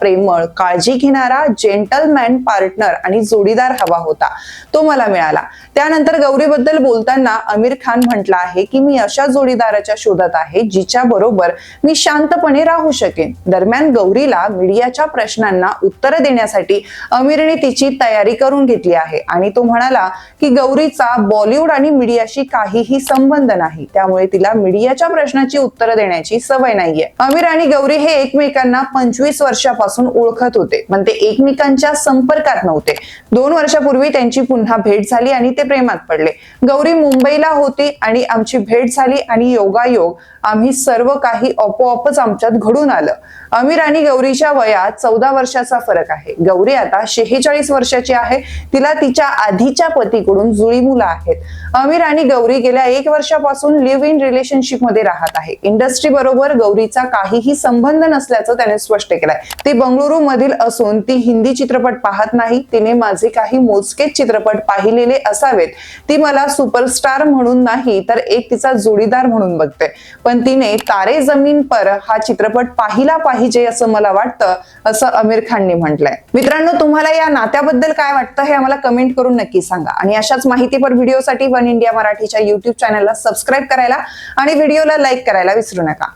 प्रेमळ काळजी घेणारा जेंटलमॅन पार्टनर आणि जोडीदार हवा होता. तो मला मिळाला. त्यानंतर गौरीबद्दल बोलताना आमिर खान म्हटला आहे की मी अशा जोडीदाराच्या शोधात आहे जिच्या बरोबर मी शांतपणे राहू शकेन. दरम्यान गौरीला मीडियाच्या प्रश्नांना उत्तर देण्यासाठी आमिरने तिची तयारी करून घेतली आहे. आणि तो म्हणाला की गौरीचा बॉलिवूड आणि मीडियाशी काहीही संबंध नाही. त्यामुळे तिला मीडियाच्या प्रश्नाची उत्तर देण्याची सवय नाहीये. आमिर आणि गौरी हे एकमेकांना पंचवीस वर्षापासून ओळखत होते. पण ते एकमेकांच्या संपर्कात नव्हते. दोन वर्षापूर्वी त्यांची पुन्हा भेट झाली आणि ते प्रेमात पडले. गौरी मुंबईला होती आणि आमची भेट झाली आणि योगायोग आम्ही सर्व काही आपोआपच आमच्यात घडून आलं. अमीर आणि गौरीच्या वयात चौदा वर्षाचा फरक आहे. गौरी आता शेहेचाळीस वर्षाची आहे. तिला तिच्या आधीच्या पतीकडून जुळी मुलं आहेत. अमीर आणि गौरी गेल्या एक वर्षापासून लिव्ह इन रिलेशनशिपमध्ये राहत आहे. इंडस्ट्री बरोबर गौरीचा काहीही संबंध नसल्याचं त्याने स्पष्ट केलंय. ती बंगळुरू मधील असून ती हिंदी चित्रपट पाहत नाही. तिने माझे काही मोजकेच चित्रपट पाहिलेले असावेत. ती मला सुपरस्टार म्हणून नाही तर एक तिचा जोडीदार म्हणून बघते. पण तिने तारे जमीन पर हा चित्रपट पाहिला पाहिजे असं मला वाटतं असं आमिर खानने म्हटलंय. मित्रांनो तुम्हाला या नात्याबद्दल काय वाटतं हे आम्हाला कमेंट करून नक्की सांगा. आणि अशाच माहितीपर व्हिडिओसाठी वन इंडिया मराठीच्या युट्यूब चॅनलला सबस्क्राईब करायला आणि व्हिडिओला लाईक करायला विसरू नका.